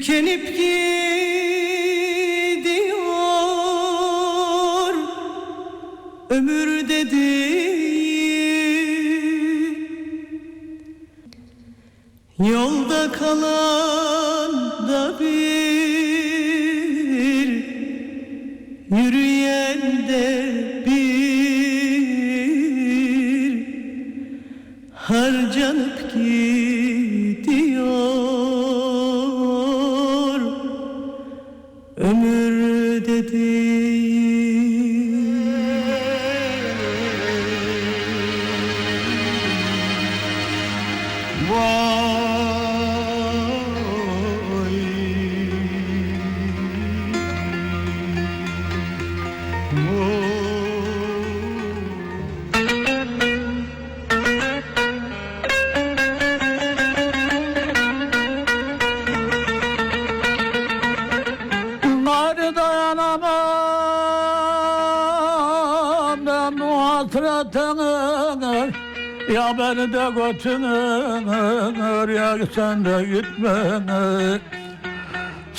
Tükenip gidiyor ömür dedi Yolda kalan da bir Yürüyen Hasretine Ya beni de götürür ya sen de gitme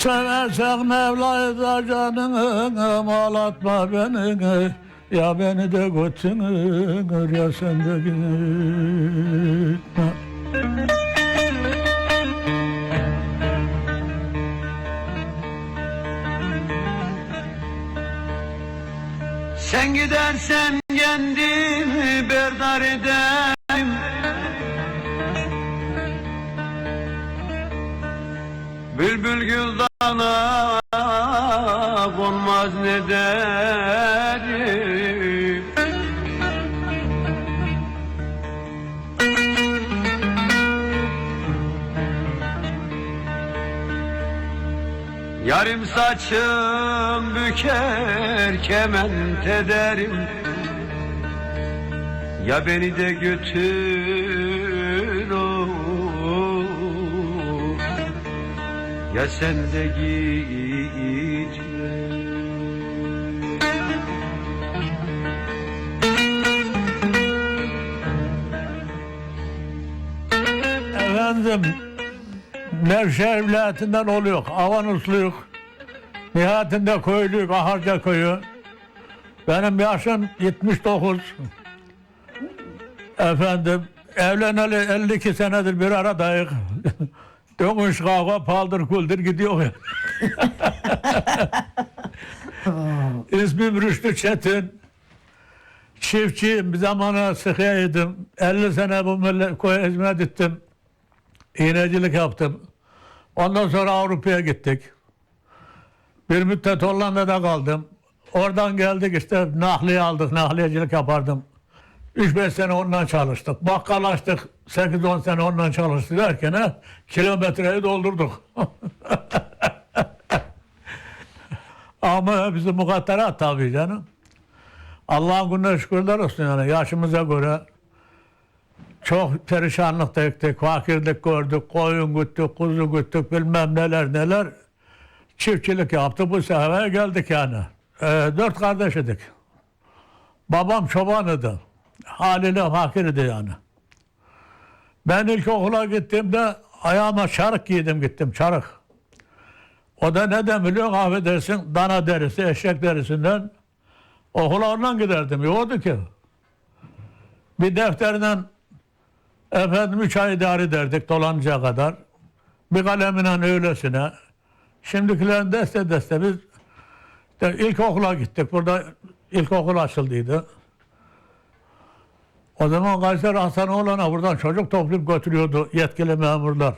Seversen Mevla'yı da canını ağlatma beni. Ya beni de götürür ya sen de gitme. Sen gidersen kendimi berdar ederim Bülbül gül dağına konmaz ne derim? Yarım saçım büker kement ederim Ya beni de götür Ya sen de gitme Efendim Nevşehir vilayetinden oluyor. Avanusluyuk. Nihayetinde köylüyük. Aharca köyü. Benim yaşım 79. Efendim evleneli 52 senedir bir aradayız. Dönüş kavga paldır kuldur gidiyor ya. İsmim Rüştü Çetin. Çiftçiyim. Bir zamana sıkıyaydım. 50 sene bu millet koya hizmet ettim. İğnecilik yaptım. Ondan sonra Avrupa'ya gittik. Bir müddet Hollanda'da kaldım. Oradan geldik işte nahliye aldık, nahliyecilik yapardım. 3-5 sene ondan çalıştık. Bakkal açtık, 8-10 sene ondan çalıştık derken kilometreyi doldurduk. Ama bizim mukadderat tabii canım. Allah'ın gününe şükürler olsun yani yaşımıza göre çok perişanlık çektik, fakirlik gördük, koyun güttük, kuzu güttük, bilmem neler neler. Çiftçilik yaptık, bu sefer geldik yani. Ee, dört kardeş idik. Babam çobanıydı. Haliyle fakirdi yani. Ben ilk okula gittiğimde ayağıma çarık giydim gittim, çarık. O da neden biliyor affedersin, dana derisi, eşek derisinden okula ondan giderdim. Yoktu ki. Bir defterinden Efendim üç ay idare ederdik dolanınca kadar. Bir kalemine öylesine. Şimdikilerin deste deste biz işte ilkokula gittik. Burada ilkokul açıldıydı. O zaman Kayseri Hasanoğlu'na buradan çocuk toplayıp götürüyordu yetkili memurlar.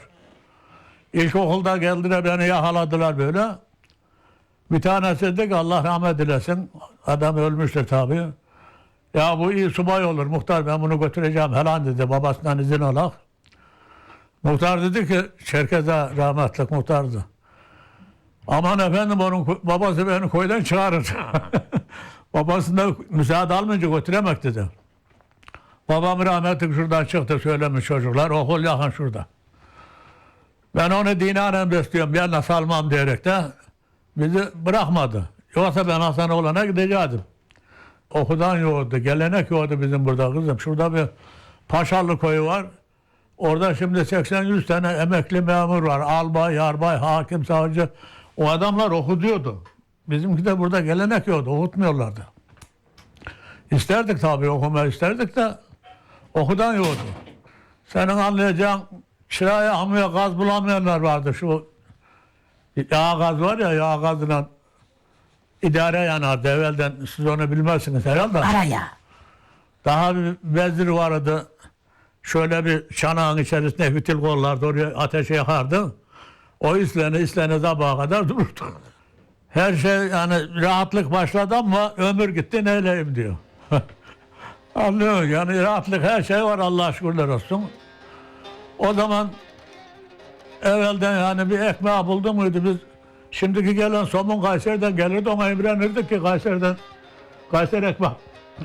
İlkokulda geldiler beni yakaladılar böyle. Bir tanesi dedi ki Allah rahmet eylesin. Adam ölmüştür tabii. Ya bu iyi subay olur muhtar ben bunu götüreceğim falan dedi babasından izin alak. Muhtar dedi ki Çerkez'e rahmetlik muhtardı. Aman efendim onun babası beni koydan çağırır. Babasından müsaade almayınca götüremek dedi. Babam rahmetlik şuradan çıktı söylemiş çocuklar okul yakın şurada. Ben onu dinanen besliyorum ya nasıl almam diyerek de bizi bırakmadı. Yoksa ben Hasanoğlu'na gidecektim. Okudan yoğurdu, gelenek yoğurdu bizim burada kızım. Şurada bir Paşalı koyu var. Orada şimdi 80-100 tane emekli memur var. Albay, yarbay, hakim, savcı. O adamlar okutuyordu. Bizimki de burada gelenek yoktu. Okutmuyorlardı. İsterdik tabii okuma isterdik de okudan yoktu. Senin anlayacağın çıraya hamıya gaz bulamayanlar vardı. Şu yağ gaz var ya yağ gazıyla idare yanardı evvelden siz onu bilmezsiniz herhalde. Araya. Daha bir vezir vardı. Şöyle bir çanağın içerisinde fitil kollardı. Oraya ateşe yakardı. O islene islene sabaha kadar dururdu. Her şey yani rahatlık başladı ama ömür gitti neyleyim diyor. Anlıyor? Yani rahatlık her şey var Allah şükürler olsun. O zaman evvelden yani bir ekmeği buldu muydu biz şimdiki gelen somun Kayseri'den gelirdi ona imrenirdik ki Kayseri'den Kayseri ekmek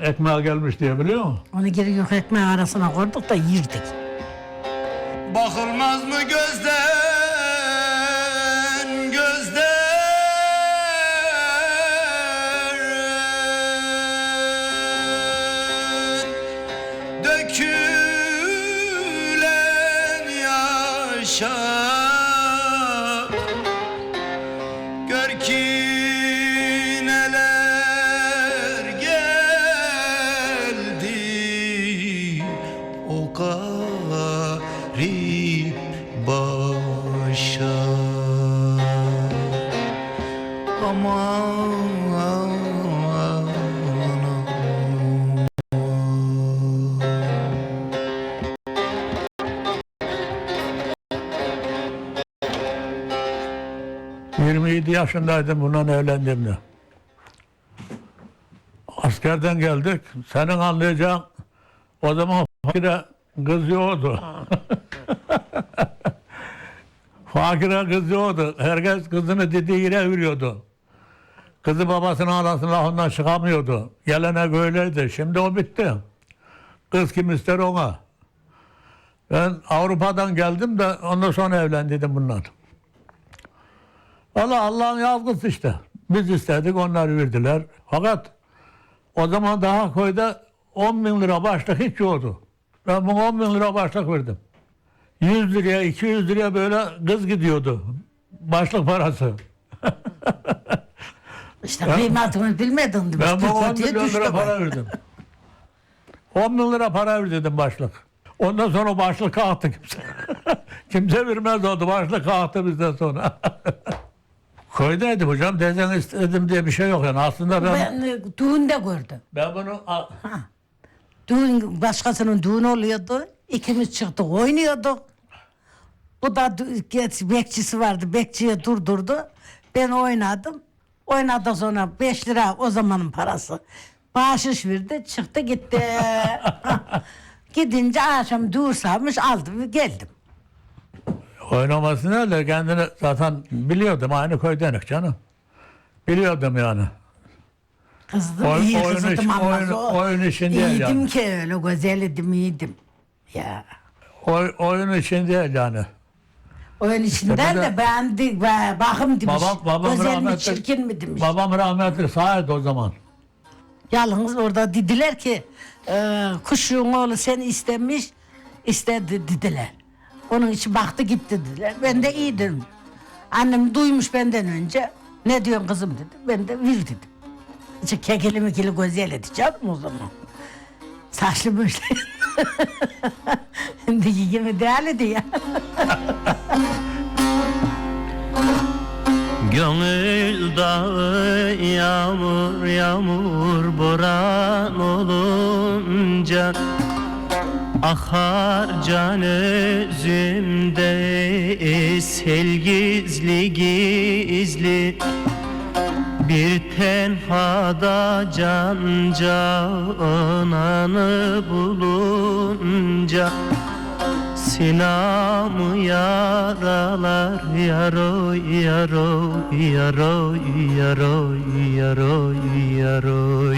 ekmeğe gelmiş diye biliyor musun? Onu geri yok ekmeği arasına koyduk da yirdik. Bakılmaz mı gözden yaşa yaşındaydım bundan evlendiğimde. Askerden geldik. Senin anlayacağın o zaman fakire kızıyordu. fakire kızıyordu. Herkes kızını dediği yere veriyordu. Kızı babasının anasının lafından çıkamıyordu. Gelenek öyleydi. Şimdi o bitti. Kız kim ister ona. Ben Avrupa'dan geldim de ondan sonra evlendiydim bunlar. Valla Allah'ın yazgısı işte. Biz istedik onlar verdiler. Fakat o zaman daha koyda 10 bin lira başlık hiç yoktu. Ben buna 10 bin lira başlık verdim. 100 liraya 200 liraya böyle kız gidiyordu. Başlık parası. İşte kıymetini bilmedin. Ben bu 10 Türkiye milyon lira para verdim. 10 bin lira para verdim başlık. Ondan sonra başlık kalktı kimse. kimse vermez oldu. Başlık kalktı bizden sonra. Koydaydım hocam. Dezen istedim diye bir şey yok yani. Aslında ben ben, Ben e, düğünde gördüm. bunu a- Düğün, başkasının düğünü oluyordu. İkimiz çıktık oynuyorduk. Bu da dü- geç, bekçisi vardı. Bekçiye durdurdu. Ben oynadım. Oynadı sonra 5 lira o zamanın parası. Bahşiş verdi. Çıktı gitti. Gidince akşam düğür sarmış aldım geldim. Oynamasını öyle kendini zaten biliyordum. Aynı köydenik canım. Biliyordum yani. Kızdım Oy- iyi oyun kızdım ama oyun- zor. oyun işin değil İyiydim yani. ki öyle güzel idim iyiydim. Ya. Oy, oyun için değil yani. Oyun içinden de- de beğendik ve bakım demiş. Babam, babam Güzel mi rahmetli, çirkin mi demiş. Babam rahmetli sağırdı o zaman. Yalnız orada dediler ki e, kuşun oğlu seni istemiş istedi dediler. Onun için baktı gitti dediler. Ben de iyi dedim. Annem duymuş benden önce. Ne diyorsun kızım dedi. Ben de vir dedim. İşte kekili mekili güzel edeceğim o zaman. Saçlı böyle. Şimdiki gibi değerli ya. Gönül dağı yağmur yağmur boran olunca Akar can özümde sel gizli gizli. Bir tenhada can cananı bulunca Sinamı yaralar yaroy yaroy yaroy yaroy yaroy yaroy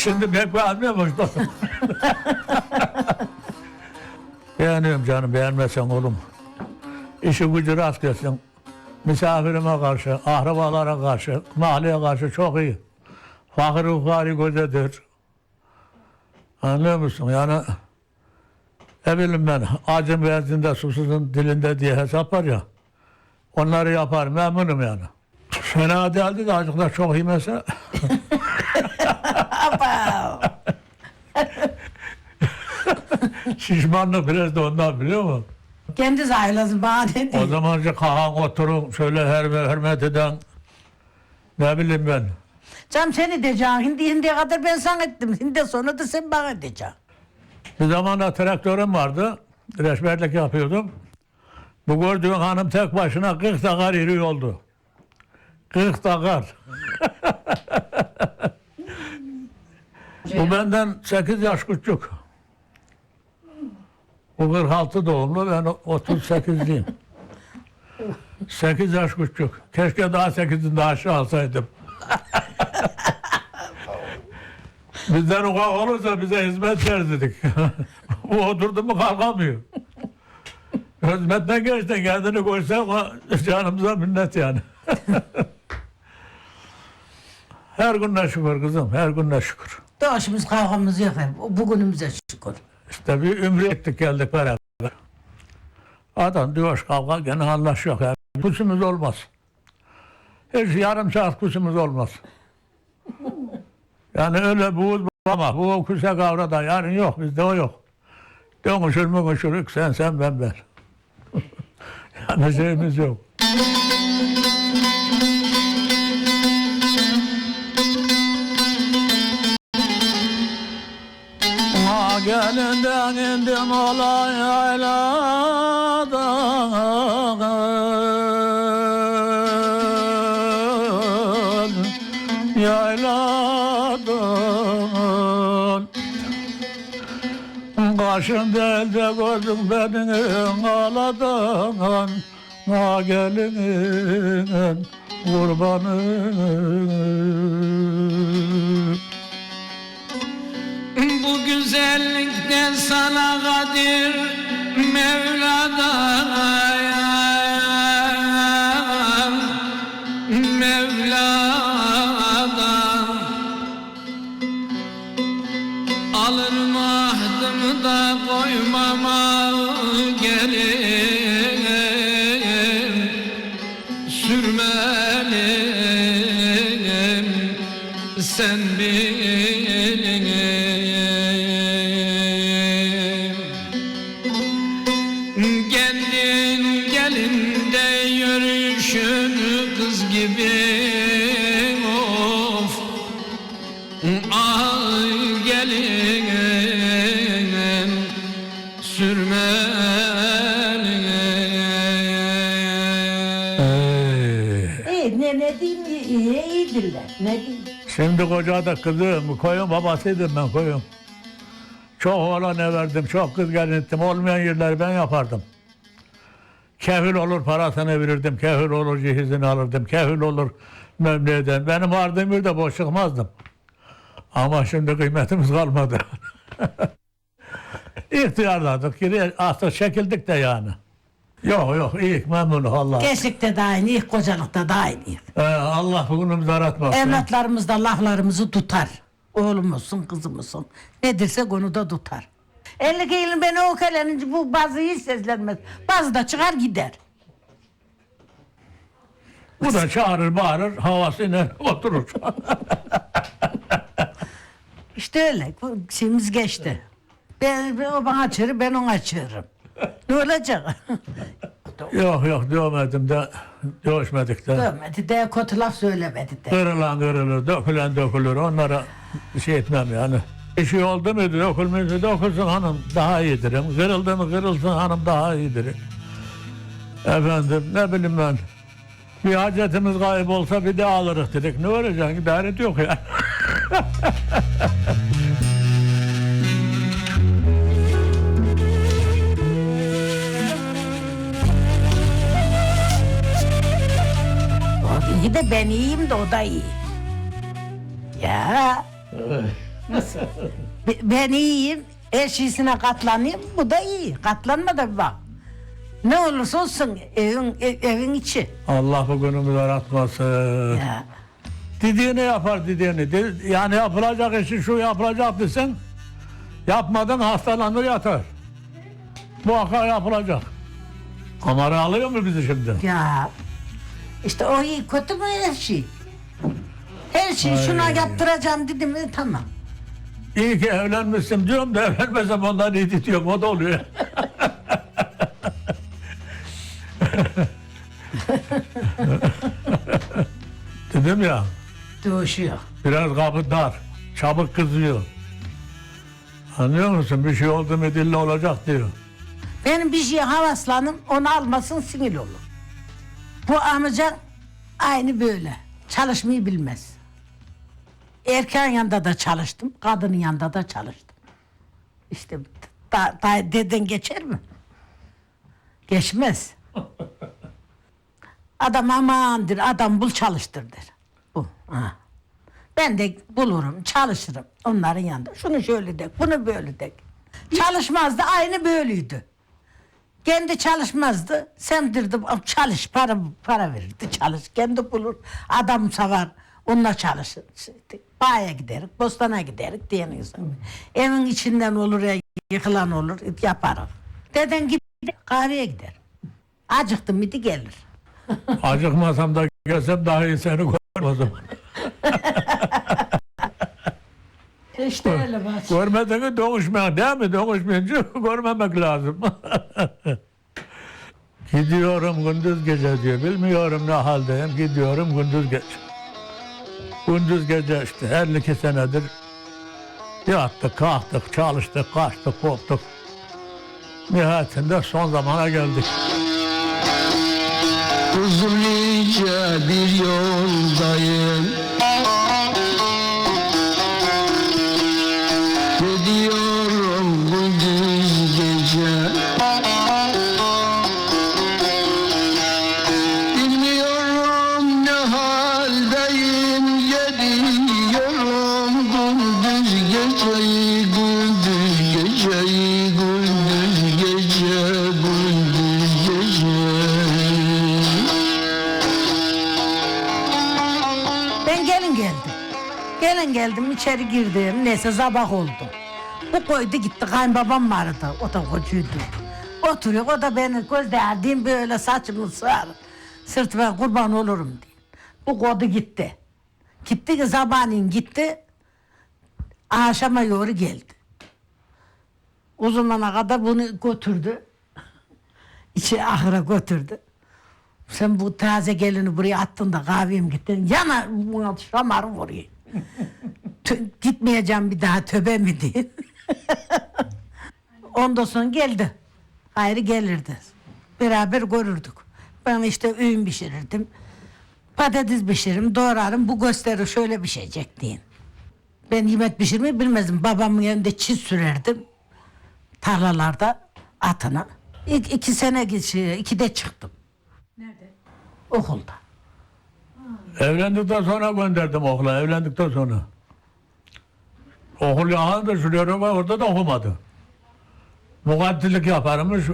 Şimdi pek beğenmiyor musun? Beğeniyorum canım beğenmesen oğlum. İşi gücü rast gelsin. Misafirime karşı, ahrabalara karşı, mahalleye karşı çok iyi. Fakir ufari gözedir. Anlıyor musun? Yani ne bileyim ben acın benzinde susuzun dilinde diye hesap var ya. Onları yapar memnunum yani. Fena değildi de azıcık da çok yemese. Şişmanlık biraz da ondan biliyor musun? Kendi zahilası bana O dedi. zamanca kahan oturun şöyle her hürmet eden ne bileyim ben. Canım seni diyeceğim. Hindi hindiye kadar ben sana ettim. Hindi sonra da sen bana diyeceksin. Bir zamanlar traktörüm vardı. Reşberlik yapıyordum. Bu gördüğün hanım tek başına 40 dakar iri oldu. 40 dakar. Bu benden 8 yaş küçük. Bu 46 doğumlu, ben 38'liyim. 8 yaş küçük. Keşke daha 8'in daha aşağı alsaydım. Bizden ufak olursa bize hizmet ver dedik. Bu oturdu mu kalkamıyor. Hizmetten geçti kendini koysa o canımıza minnet yani. her gününe şükür kızım, her gününe şükür. Doğuşumuz kavgamız yok. hep. Bugünümüze şükür. İşte bir ömrü ettik geldik beraber. Adam diyor kavga gene anlaşıyor. Yani. Kusumuz olmaz. Hiç yarım saat kusumuz olmaz. Yani öyle bu ama bu kuşa kavra da yarın yok bizde o yok. Dönüşür konuşuruk sen sen ben ben. yani şeyimiz yok. Ma gelinden indim olay yayladan Yayladan Kaşında elde gördüm beni ağladan Ma gelinin kurbanı Bu güzellikten sana kadir Mevla'dan Ne diyeyim. Şimdi koca da kızım, koyun babasıydım ben koyun. Çok oğlan verdim, çok kız gelin ettim. Olmayan yerleri ben yapardım. Kefil olur parasını verirdim, kefil olur cihizini alırdım, kefil olur memnuniyeden. Benim vardığım yerde boş çıkmazdım. Ama şimdi kıymetimiz kalmadı. İhtiyarladık, artık çekildik de yani. Yok yok, iyi memnunum Allah. Gençlikte de aynı, ilk kocalıkta da aynı. Ee, Allah bugünümüzü aratmasın. Evlatlarımız da laflarımızı tutar. Oğlumuzsun, kızımızsın. Ne dersek onu da tutar. 50 yılın beni o kalenince bu bazı hiç seslenmez. Bazı da çıkar gider. Bu da çağırır bağırır havasıyla oturur. İşte öyle. Şeyimiz geçti. Ben, ben- o bana çığırır, ben ona çığırırım. Ne olacak? yok yok dövmedim de dövüşmedik de. Dövmedi de kötü laf söylemedi de. Kırılan kırılır, dökülen dökülür. Onlara bir şey etmem yani. Bir şey oldu muydu, dökülmüştü, dökülsün hanım daha iyidir. Kırıldı mı kırılsın hanım daha iyidir. Efendim ne bileyim ben. Bir hacetimiz kayıp olsa bir de alırız dedik. Ne olacak? İdare yok ya. ben iyiyim de o da iyi. Ya. Be- ben iyiyim. Her şeysine katlanayım. Bu da iyi. Katlanma da bir bak. Ne olursa olsun evin, ev- evin içi. Allah bu günümüzü aratmasın. Ya. Dediğini yapar dediğini. De- Yani yapılacak işi şu yapılacak desen yapmadan hastalanır yatar. Bu akar yapılacak. Kamera alıyor mu bizi şimdi? Ya. İşte o iyi kötü mü her şey? Her şeyi şuna yaptıracağım dedim mi tamam. İyi ki evlenmişsin diyorum da evlenmesem ondan iyi diyorum o da oluyor. Dedim ya Dövüşüyor. biraz kapı dar, çabuk kızıyor. Anlıyor musun? Bir şey oldu mu dille olacak diyor. Benim bir şeye havaslanım onu almasın sinir olur. Bu amca aynı böyle. Çalışmayı bilmez. Erken yanında da çalıştım, kadının yanında da çalıştım. İşte da, da, deden geçer mi? Geçmez. Adam amandır, adam bul çalıştır der. Bu. Ha. Ben de bulurum, çalışırım onların yanında. Şunu şöyle de, bunu böyle de. Çalışmazdı, aynı böyleydi. Kendi çalışmazdı. Semdirdi. Çalış para para verirdi. Çalış. Kendi bulur. Adam savar. Onunla çalışır. Bağ'a giderik. Bostana giderik diyen insan. Evin içinden olur ya yıkılan olur. Yaparız. Deden gider kahveye gider. Acıktım mıydı gelir. Acıkmasam da gelsem daha iyi seni zaman. İşte öyle bak. Görmediğini doğuşmayan değil mi? Doğuşmayınca görmemek lazım. Gidiyorum gündüz gece diyor. Bilmiyorum ne haldeyim. Gidiyorum gündüz gece. Gündüz gece işte 52 senedir yattık, kalktık, çalıştık, kaçtık, koptuk. Nihayetinde son zamana geldik. Uzunca bir yoldayım içeri girdim. Neyse sabah oldu. Bu koydu gitti kayınbabam vardı. O da kocuydu. Oturuyor o da beni gözlerdiğim böyle saçımı sığar. Sırtıma kurban olurum diye. Bu kodu gitti. Gitti ki sabahleyin gitti. Akşama yoru geldi. O kadar bunu götürdü. İçi ahıra götürdü. Sen bu taze gelini buraya attın da kahvem gittin. Yana buna şamarım oraya. Tö- gitmeyeceğim bir daha töbe mi diye. Ondan sonra geldi. Gayrı gelirdi. Beraber görürdük. Ben işte öğün pişirirdim. Patates pişiririm, doğrarım. Bu gösterir şöyle pişecek diye. Ben yemek pişirmeyi bilmezdim. Babamın yanında çiz sürerdim. Tarlalarda atına. İki, iki sene geçiyor. İkide çıktım. Okulda. Evlendikten sonra gönderdim okula, evlendikten sonra. Okul yanında şuraya var, orada da okumadı. Mukaddillik yaparmış,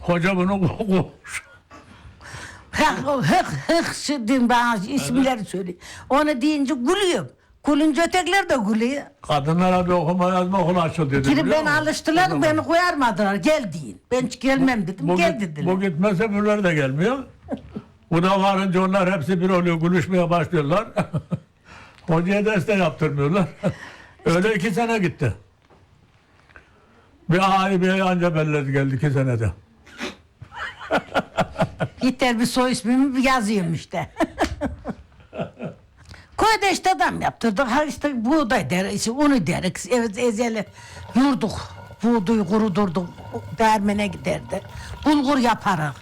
hoca bunu kovmuş. Hık hık hık şu diyeyim bana isimleri söyle. Onu deyince gülüyorum. Gülünce ötekiler de gülüyor. Kadınlara bir okuma yazma okulu açıldı dedi. Kiri biliyor beni musun? O alıştılar zaman. beni koyarmadılar. Gel deyin. Ben hiç gelmem dedim. Bu, Gel git- dediler. bu gitmezse öbürleri de gelmiyor. Bu da varınca onlar hepsi bir oluyor, gülüşmeye başlıyorlar. Hocaya ders de yaptırmıyorlar. Öyle iki sene gitti. Bir ay bir ay anca belledi geldi iki senede. Yeter bir soy ismimi yazıyorum işte. Köyde işte adam yaptırdık. Ha işte buğday deriz, unu deriz. Evet ezeli yurduk. Buğdayı kurudurduk. Dermene giderdi. Bulgur yaparız.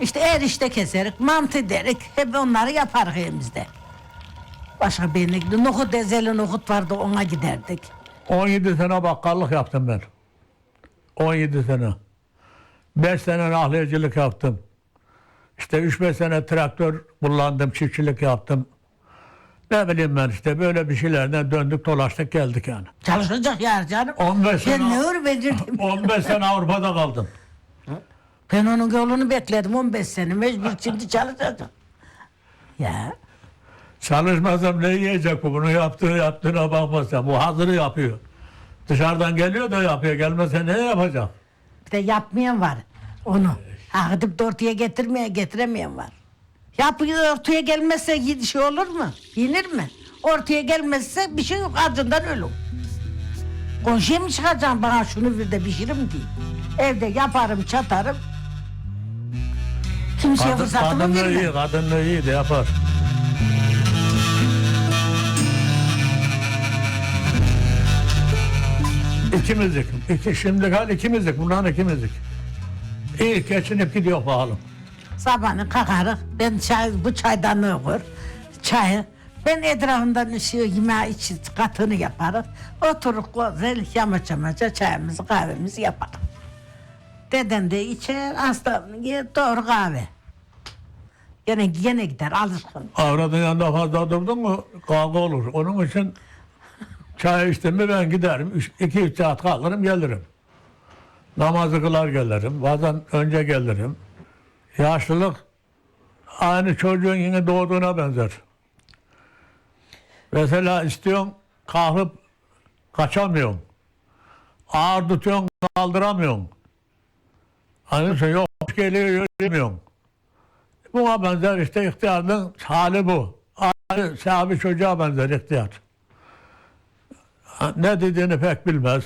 İşte erişte keserik, mantı derik. Hep onları yaparız evimizde. Başka birine gidiyor. Nohut ezeli nohut vardı ona giderdik. 17 sene bakkallık yaptım ben. 17 sene. 5 sene nahliyecilik yaptım. İşte 3-5 sene traktör kullandım, çiftçilik yaptım. Ne bileyim ben işte böyle bir şeylerden döndük dolaştık geldik yani. Çalışacak yer canım. 15 Ben ne sene, öğrendim? 15 sene Avrupa'da kaldım. Ben onun yolunu bekledim 15 sene. Mecbur şimdi çalışacak. Ya. Çalışmasam ne yiyecek bu? Bunu yaptığı yaptığına bakmasam. Bu hazırı yapıyor. Dışarıdan geliyor da yapıyor. Gelmese ne yapacak? Bir de yapmayan var onu. Ha, gidip de ortaya getirmeye getiremeyen var. Yapıyor ortaya gelmezse şey olur mu? Yenir mi? Ortaya gelmezse bir şey yok acından ölüm. Komşuya mı çıkacağım bana şunu bir de pişirim diye. Evde yaparım çatarım. Kimseye Kadın, fırsatımı kadınlığı vermem. iyi, kadınlığı iyi de yapar. İkimizdik. İki, şimdi hal ikimizdik. Bundan ikimizdik. İyi geçinip gidiyor pahalı. Sabahını kalkarız. Ben çay, bu çaydanlığı koyar. Çayı. Ben etrafından şu yemeği içi katını yaparız. Oturup güzel yamaç yamaca çayımızı kahvemizi yaparız. Deden de içer, aslanın doğru kahve. Gene, gene gider alışkın. Avradın yanında fazla durdun mu kavga olur. Onun için çay içtim mi ben giderim. Üç, iki üç saat kalırım gelirim. Namazı kılar gelirim. Bazen önce gelirim. Yaşlılık aynı çocuğun yine doğduğuna benzer. Mesela istiyorsun kalkıp kaçamıyorsun. Ağır tutuyorsun kaldıramıyorsun. Hani şey yok geliyor yürüyemiyorsun. Buna benzer işte ihtiyarın hali bu. Aynı sahibi çocuğa benzer ihtiyar. Ne dediğini pek bilmez.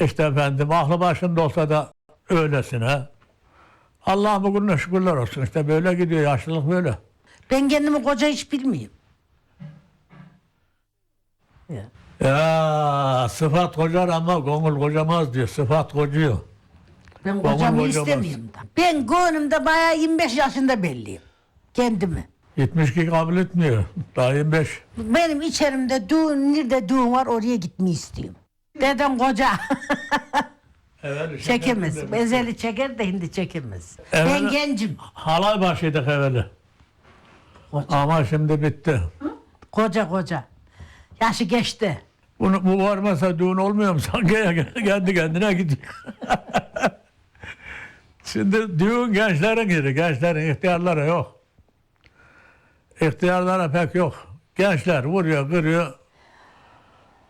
İşte efendim aklı başında olsa da öylesine. Allah bugüne şükürler olsun. İşte böyle gidiyor yaşlılık böyle. Ben kendimi koca hiç bilmiyorum. Ya. Ya sıfat kocar ama gönül kocamaz diyor. Sıfat kocuyor. Ben kocamı kocamaz. istemiyorum da. Ben gönlümde bayağı 25 yaşında belliyim. Kendimi. 72 kabul etmiyor. Daha 25. Benim içerimde düğün, nerede düğün var oraya gitmeyi istiyorum. Dedem koca. Evet, çekemez. Ezeli çeker de hindi çekemez. Ben gencim. Halay başıydık evveli. Koca. Ama şimdi bitti. Koca koca. Yaşı geçti. Bunu, bu var mesela düğün olmuyor mu sanki kendi kendine gidiyor. Şimdi düğün gençlerin yeri, gençlerin ihtiyarlara yok. İhtiyarlara pek yok. Gençler vuruyor, kırıyor.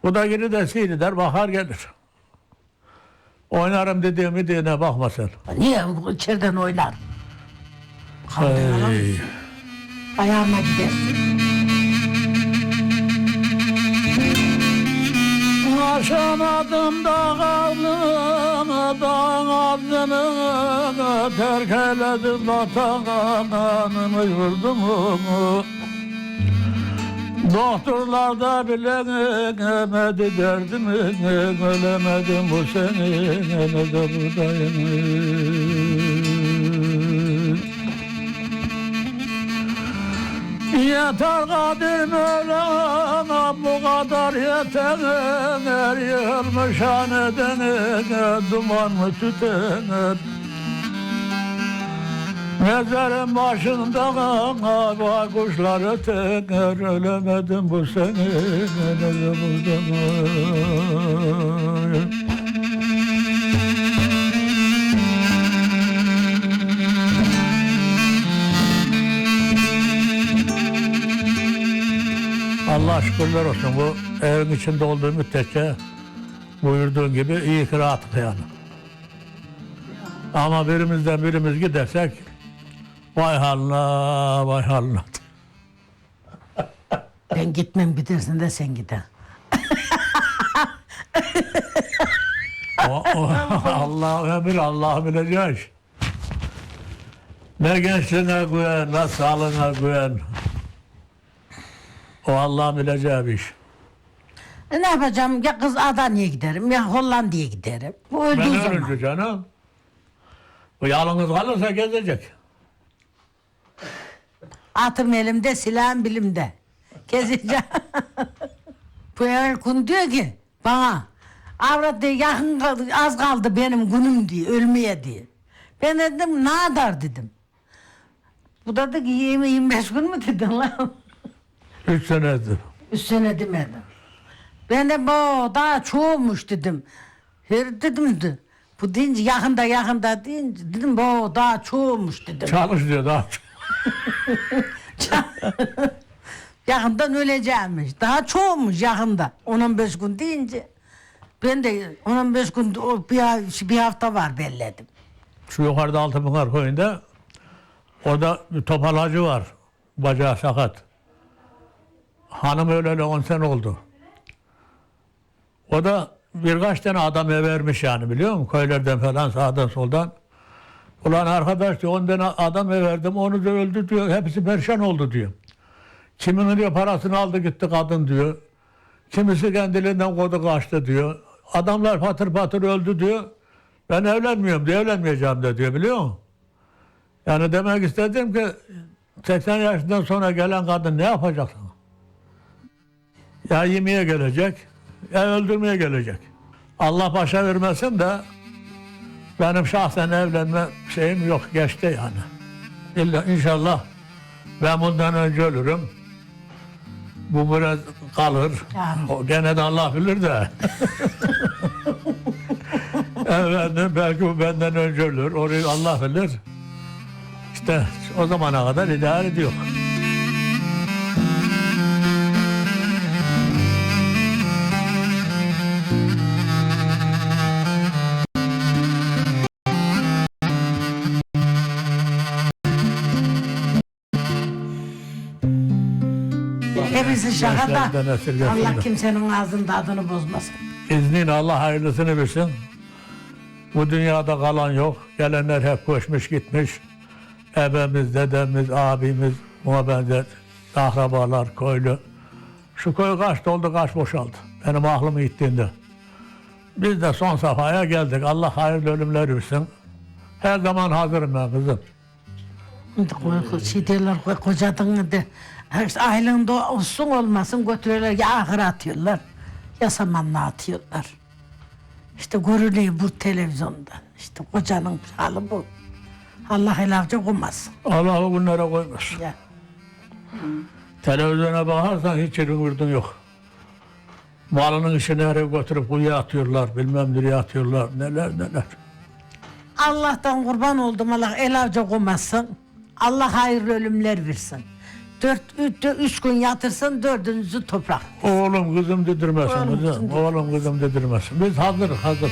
Bu da geri de seyreder, bakar gelir. Oynarım dediğimi diyene bakma sen. Niye içeriden oynar? Ay. Ayağıma gider. Aşamadım da kaldım dağın ağzını Terk eyledim vatanımı yurdumu. Doktorlar da bilemedi derdimi Ölemedim bu seni de buradayım Yeter kadim ölene bu kadar yeter Er yığılmış hanedene duman mı tütenir? Mezarın başında kava kuşlar öter Ölemedim bu seni ne de buradan Allah şükürler olsun bu evin içinde olduğu müddetçe buyurduğun gibi iyi ki rahatlık yani. Ama birimizden birimiz gidersek vay haline vay haline. Ben gitmem gidersin de sen gider. O, o, Allah emir Allah bilecek. Ne gençliğine güven, ne sağlığına güven. O Allah bileceği bir iş. E ne yapacağım? Ya kız Adana'ya giderim ya Hollanda'ya giderim. Bu öldüğü Ben zaman. ölünce canım. Bu yalnız kalırsa gezecek. Atım elimde, silahım bilimde. Gezeceğim. Bu Erkun diyor ki bana avrat diyor yakın kaldı, az kaldı benim günüm diye ölmeye diye. Ben dedim ne kadar dedim. Bu da dedi ki 20 25 gün mü dedin lan? Üç senedir. Üstüne demedim. Ben de bu daha çoğumuş dedim. Her dedim de. Bu deyince yakında yakında deyince dedim bu daha çoğumuş dedim. Çalış diyor daha çok. Yakından öleceğimmiş. Daha çoğumuş yakında. 10-15 gün deyince. Ben de 10-15 gün o bir, ay- bir hafta var belledim. Şu yukarıda Altınpınar köyünde orada bir topalacı var. Bacağı sakat. Hanım öleli 10 sene oldu. O da birkaç tane adam vermiş yani biliyor musun? Köylerden falan sağdan soldan. Ulan arkadaş diyor 10 tane adam verdim onu da öldü diyor. Hepsi perişan oldu diyor. Kiminin diyor parasını aldı gitti kadın diyor. Kimisi kendiliğinden kodu kaçtı diyor. Adamlar patır patır öldü diyor. Ben evlenmiyorum diyor, evlenmeyeceğim de diyor biliyor musun? Yani demek istedim ki 80 yaşından sonra gelen kadın ne yapacak? Ya yemeğe gelecek, ya öldürmeye gelecek. Allah başa vermesin de benim şahsen evlenme şeyim yok, geçti yani. İlla inşallah ben bundan önce ölürüm. Bu biraz kalır. Yani. O gene de Allah bilir de. Efendim belki bu benden önce ölür. Orayı Allah bilir. İşte o zamana kadar idare ediyor. Da esirgesin Allah de. kimsenin ağzının tadını bozmasın. İzniyle Allah hayırlısını bilsin. Bu dünyada kalan yok. Gelenler hep koşmuş gitmiş. Ebemiz, dedemiz, abimiz, buna benzer akrabalar, köylü. Şu köy kaç doldu, kaç boşaldı. Benim aklım gittiğinde. Biz de son safhaya geldik. Allah hayırlı ölümler versin. Her zaman hazırım ben kızım. Şey diyorlar ko- kocadın de aylığında olsun olmasın götürüyorlar ya ahıra atıyorlar ya samanla atıyorlar. İşte görülüyor bu televizyondan. İşte kocanın hali bu. Allah helafça koymasın. Allah günlere koymasın. Ya. Televizyona bakarsan hiç yerin vurdun yok. Malının işini nereye götürüp kuyuya atıyorlar, bilmem nereye atıyorlar, neler neler. Allah'tan kurban oldum Allah helafça koymasın. Allah hayırlı ölümler versin. Dört, üç, üç gün yatırsın dördüncüsü toprak. Oğlum kızım dedirmesin Oğlum kızım Oğlum kızım dedirmesin. Biz hazır hazır.